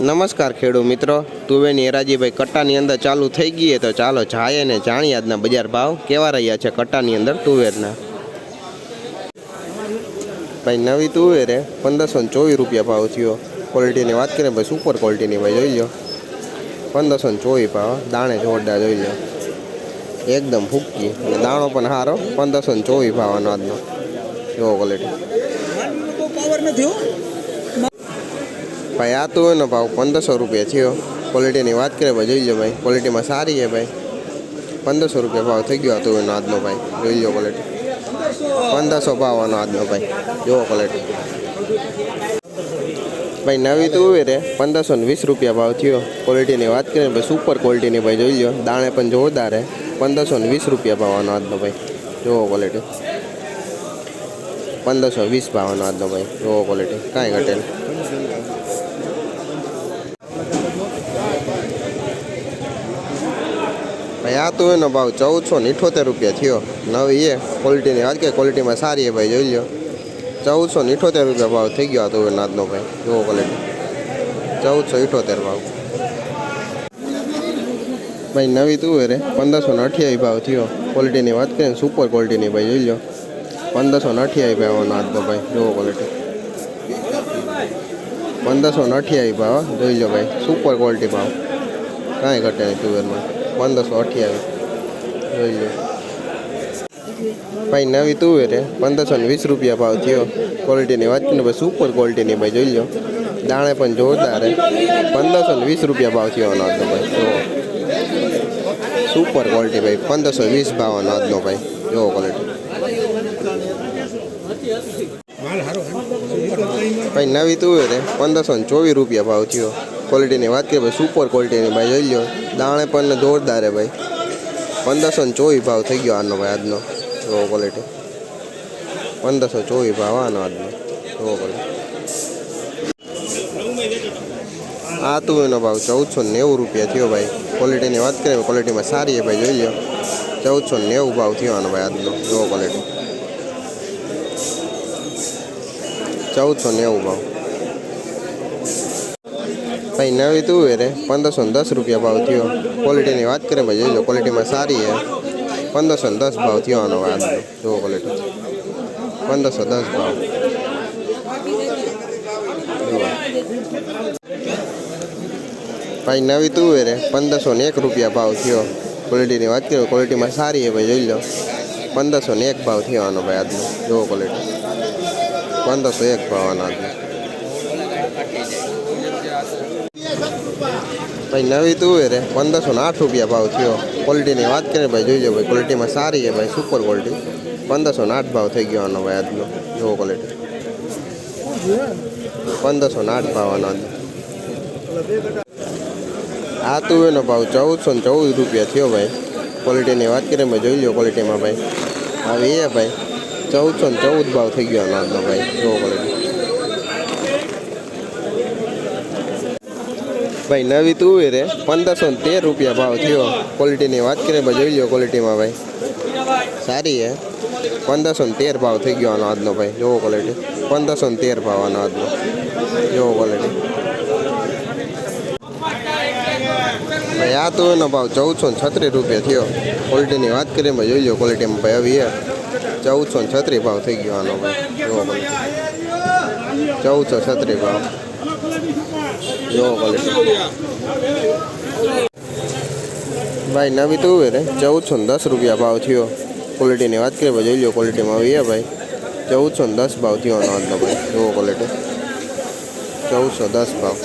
નમસ્કાર ખેડૂત મિત્રો. તુવેરની એરાજીભાઈ કટ્ટાની અંદર ચાલુ થઈ ગઈ તો ચાલો જાય ને જાણીએ આજના બજાર ભાવ કેવા રહ્યા છે કટ્ટાની અંદર તુવેરના. ભાઈ, નવી તુવેરે પંદરસો ને ચોવીસ રૂપિયા ભાવ થયો. ક્વોલિટીની વાત કરીએ ભાઈ, સુપર ક્વોલિટીની ભાઈ, જોઈ લો પંદરસો ને ચોવીસ ભાવ, દાણે જોરદાર, જોઈ લો એકદમ ફૂકી. દાણો પણ સારો પંદરસો ને ચોવીસ ભાવનો આજનો. જો ક્વોલિટી ભાઈ, આ તુવેરનો ભાવ પંદરસો રૂપિયા થયો. ક્વોલિટીની વાત કરીએ, ભાઈ, જોઈ લો, ભાઈ ક્વોલિટીમાં સારી છે, ભાઈ. પંદરસો રૂપિયા ભાવ થઈ ગયો આ તુવેરનો આજનો ભાઈ. જોઈ લો ક્વોલિટી પંદરસો ભાવનો આજનો ભાઈ. જુઓ ક્વોલિટી ભાઈ, નવી તુવેરે પંદરસો ને વીસ રૂપિયા ભાવ થયો. ક્વોલિટીની વાત કરીએ, ભાઈ સુપર ક્વોલિટીની ભાઈ, જોઈ લો. દાણે પણ જોરદાર હે પંદરસો ને વીસ રૂપિયા ભાવનો આજનો ભાઈ. જુઓ ક્વોલિટી પંદરસો વીસ ભાવનો આજનો ભાઈ. જુઓ ક્વોલિટી કાંઈ ઘટેલ ભાઈ, આ તું એનો ભાવ ચૌદસો ને ઇઠોતેર રૂપિયા થયો. નવી એ ક્વોલિટીની વાત કે ક્વોલિટીમાં સારી એ ભાઈ, જોઈ લો ચૌદસો ને ઇઠોતેર રૂપિયા ભાવ થઈ ગયો આ તો એનો ભાઈ, જુઓ ક્વોલિટી ચૌદસો ઇઠોતેર ભાવ. ભાઈ, નવી તુવેર પંદરસો ને અઠ્યાવીસ ભાવ થયો. ક્વોલિટીની વાત કરીએ સુપર ક્વોલિટીની ભાઈ, જોઈ લો પંદરસો ને અઠ્યાવીસ ભાવનો આજનો ભાઈ, જુઓ ક્વોલિટી પંદરસો ને અઠ્યાવીસ ભાવ, જોઈ લો ભાઈ સુપર ક્વોલિટી ભાવ. કાંઈ ઘટે નહીં તુવેરમાં પંદરસો અઠ્યાવીસ. જોઈ લો. ભાઈ, નવી તુવેરે પંદરસો ને વીસ રૂપિયા ભાવ થયો. ક્વોલિટીની વાત કરીને ભાઈ સુપર ક્વોલિટીની ભાઈ, જોઈ લો. દાણે પણ જોરદાર છે પંદરસો ને વીસ રૂપિયા ભાવ થયો આનો આજનો ભાઈ. જુઓ. સુપર ક્વોલિટી ભાઈ. પંદરસો વીસ ભાવનો આજનો ભાઈ. જુઓ ક્વોલિટી ભાઈ, નવી તુવેરે પંદરસો ને ચોવીસ રૂપિયા ભાવ થયો. ક્વોલિટીની વાત કરીએ ભાઈ સુપર ક્વોલિટીની ભાઈ, જોઈ લો. દાણે પણ જોરદાર હે ભાઈ. પંદરસો ને ચોવીસ ભાવ થઈ ગયો આનો ભાઈ આજનો જુઓ ક્વોલિટી પંદરસો ચોવીસ ભાવ આનો આજનો જુઓ ક્વોલિટી આ તુવેરનો ભાવ ચૌદસો નેવું રૂપિયા થયો ભાઈ. ક્વોલિટીની વાત કરીએ ક્વોલિટીમાં સારી છે ભાઈ, જોઈ લો. ચૌદસો નેવું ભાવ થયો આનો ભાઈ આજનો જુઓ ક્વોલિટી ચૌદસો નેવું ભાવ. ભાઈ, નવી તુવેરે પંદરસો ને દસ રૂપિયા ભાવ થયો. ક્વોલિટીની વાત કરીએ, ભાઈ જોઈ લો ક્વોલિટીમાં સારી છે. પંદરસો ને દસ ભાવ થયો આનો વાત. જુઓ ક્વોલિટી પંદરસો દસ ભાવ. ભાઈ, નવી તુવેરે પંદરસો ને એક રૂપિયા ભાવ થયો. ક્વોલિટીની વાત કરીએ ક્વોલિટીમાં સારી છે, ભાઈ, જોઈ લો. પંદરસો ને એક ભાવ થયો આનો, ભાઈ, આજનો. જુઓ ક્વોલિટી પંદરસો એક ભાવ આનો આજનો. ભાઈ, નવી તુવેરે પંદરસો ને આઠ રૂપિયા ભાવ થયો. ક્વોલિટીની વાત કરીએ ભાઈ, જોઈ લો ભાઈ ક્વોલિટીમાં સારી છે ભાઈ સુપર ક્વોલિટી પંદરસો ને આઠ ભાવ થઈ ગયો આનો ભાઈ આજનો જુઓ ક્વોલિટી પંદરસો ને આઠ ભાવ આનો આ તુવેરનો ભાવ ચૌદસો ને ચૌદ રૂપિયા થયો ભાઈ. ક્વોલિટીની વાત કરીએ ભાઈ, જોઈ લો ક્વોલિટીમાં ભાઈ. આવી એ ભાઈ, ચૌદસો ને ચૌદ ભાવ થઈ ગયો આનો આજનો ભાઈ જુઓ ક્વોલિટી ભાઈ, નવી તુવેરે પંદરસો ને તેર રૂપિયા ભાવ થયો. ક્વોલિટીની વાત કરીએ ભાઈ જોઈ લો ક્વોલિટીમાં ભાઈ. સારી હે. પંદરસો ને તેર ભાવ થઈ ગયો આનો આજનો ભાઈ. જોવો ક્વોલિટી પંદરસો ને તેર ભાવ આનો આજનો. જોવો ક્વોલિટી ભાઈ, આ તો એનો ભાવ ચૌદસો ને છત્રીસ રૂપિયા થયો. ક્વોલિટીની વાત કરીએ ભાઈ જોઈ લો ક્વોલિટીમાં ભાઈ. આવી હે. ચૌદસો ને છત્રીસ ભાવ થઈ ગયો આનો ભાઈ. જોવો ક્વોલિટી ચૌદસો છત્રીસ ભાવ. જુઓ ક્વોલિટી ભાઈ, નવી તુવેરે ચૌદસો ને દસ રૂપિયા ભાવ થયો. ક્વોલિટીની વાત કરીએ જોઈ લો ક્વોલિટીમાં આવીએ, ભાઈ. ચૌદસો ને દસ ભાવ થયો આજનો ભાઈ. જુઓ ક્વોલિટી ચૌદસો દસ ભાવ.